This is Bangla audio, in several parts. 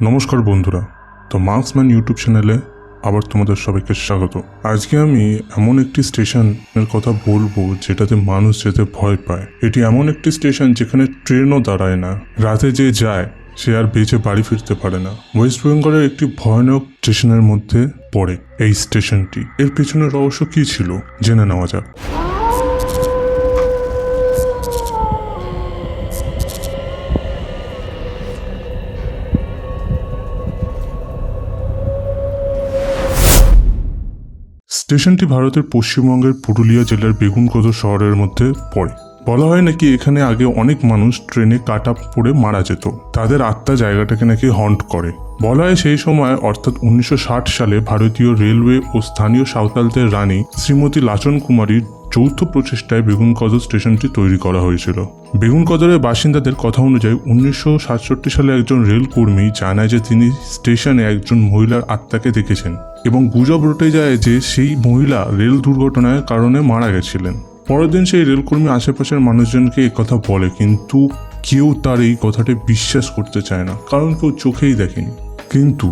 নমস্কার বন্ধুরা, তো মার্কসম্যান ইউটিউব চ্যানেলে আবার তোমাদের সবাইকে স্বাগত। আজকে আমি এমন একটি স্টেশনের কথা বলব যেটাতে মানুষ যেতে ভয় পায়। এটি এমন একটি স্টেশন যেখানে ট্রেনও দাঁড়ায় না, রাতে যে যায় সে আর বেঁচে বাড়ি ফিরতে পারে না। ওয়েস্ট বেঙ্গলের একটি ভয়ানক স্টেশনের মধ্যে পড়ে এই স্টেশনটি। এর পেছনের রহস্য কী ছিল? জেনে নেওয়া যাক। স্টেশনটি ভারতের পশ্চিমবঙ্গের পুরুলিয়া জেলার বেগুনকোদর শহরের মধ্যে পড়ে। বলা হয় নাকি এখানে আগে অনেক মানুষ ট্রেনে কাটা পড়ে মারা যেত। তাদের আত্মা জায়গাটাকে নাকি হন্ট করে। বলা হয় সেই সময়, অর্থাৎ উনিশশো ষাট সালে ভারতীয় রেলওয়ে ও স্থানীয় সাঁওতালদের রানী শ্রীমতী লাচন কুমারীর যৌথ প্রচেষ্টায় বেগুনকদর স্টেশনটি তৈরি করা হয়েছিল। বেগুনকদরের বাসিন্দাদের কথা অনুযায়ী, উনিশশো সাতষট্টি সালে একজন রেলকর্মী জানায় যে তিনি স্টেশনে একজন মহিলার আত্মাকে দেখেছেন এবং গুজব রটে যায় যে সেই মহিলা রেল দুর্ঘটনার কারণে মারা গেছিলেন। পরের দিন সেই রেলকর্মী আশেপাশের মানুষজনকে কথা বলে, কিন্তু কেউ তার এই কথাটি বিশ্বাস করতে চায় না, কারণ কেউ চোখেই দেখেনি। কিন্তু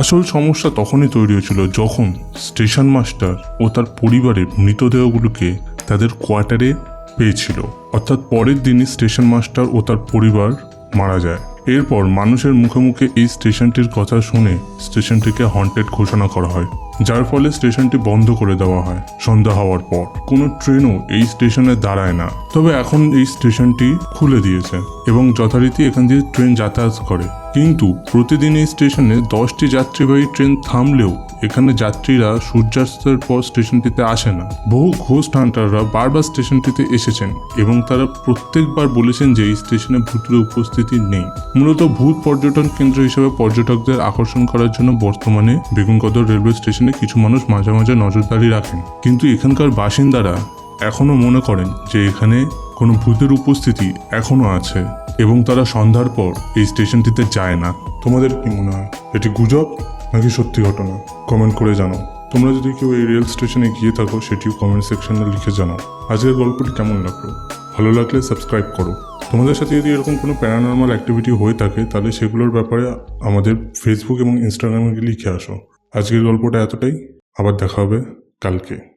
আসল সমস্যা তখনই তৈরি হয়েছিল যখন স্টেশন মাস্টার ও তার পরিবারের মৃতদেহগুলোকে তাদের কোয়ার্টারে পেয়েছিল। অর্থাৎ পরের দিনই স্টেশন মাস্টার ও তার পরিবার মারা যায়। এরপর মানুষের মুখে মুখে এই স্টেশনটির কথা শুনে স্টেশনটিকে হন্টেড ঘোষণা করা হয়, যার ফলে স্টেশনটি বন্ধ করে দেওয়া হয়। সন্ধ্যা হওয়ার পর, কোনো ট্রেনও এই স্টেশনে দাঁড়ায় না। তবে এখন এই স্টেশনটি খুলে দিয়েছে এবং যথারীতি এখান দিয়ে ট্রেন যাতায়াত করে। কিন্তু প্রতিদিন এই স্টেশনে দশটি যাত্রীবাহী ট্রেন থামলেও এখানে যাত্রীরা সূর্যাস্তের পর স্টেশনটিতে আসে না। বহু ঘোস্ট হান্টাররা বারবার স্টেশনটিতে এসেছেন এবং তারা প্রত্যেকবার বলেছেন যে এই স্টেশনে ভূতের উপস্থিতি নেই। মূলত ভূত পর্যটন কেন্দ্র হিসেবে পর্যটকদের আকর্ষণ করার জন্য বর্তমানে বেগুনকদর রেলওয়ে স্টেশনে কিছু মানুষ মাঝে মাঝে নজরদারি রাখেন। কিন্তু এখানকার বাসিন্দারা এখনও মনে করেন যে এখানে কোনো ভূতের উপস্থিতি এখনও আছে এবং তারা সন্ধ্যার পর এই স্টেশনটিতে যায় না। তোমাদের কি মনে হয়? এটি গুজব? নাকি সত্যি ঘটনা? কমেন্ট করে জানাও। তোমরা যদি কেউ এই রেল স্টেশনে গিয়ে থাকো, সেটিও কমেন্ট সেকশনে লিখে জানাও। আজকের গল্পটি কেমন লাগল? ভালো লাগলে সাবস্ক্রাইব করো। তোমাদের সাথে যদি এরকম কোনো প্যারানর্মাল অ্যাক্টিভিটি হয়ে থাকে, তাহলে সেগুলোর ব্যাপারে আমাদের ফেসবুক এবং ইনস্টাগ্রামে লিখে আসো। আজকের গল্পটা এতটাই। আবার দেখা হবে কালকে।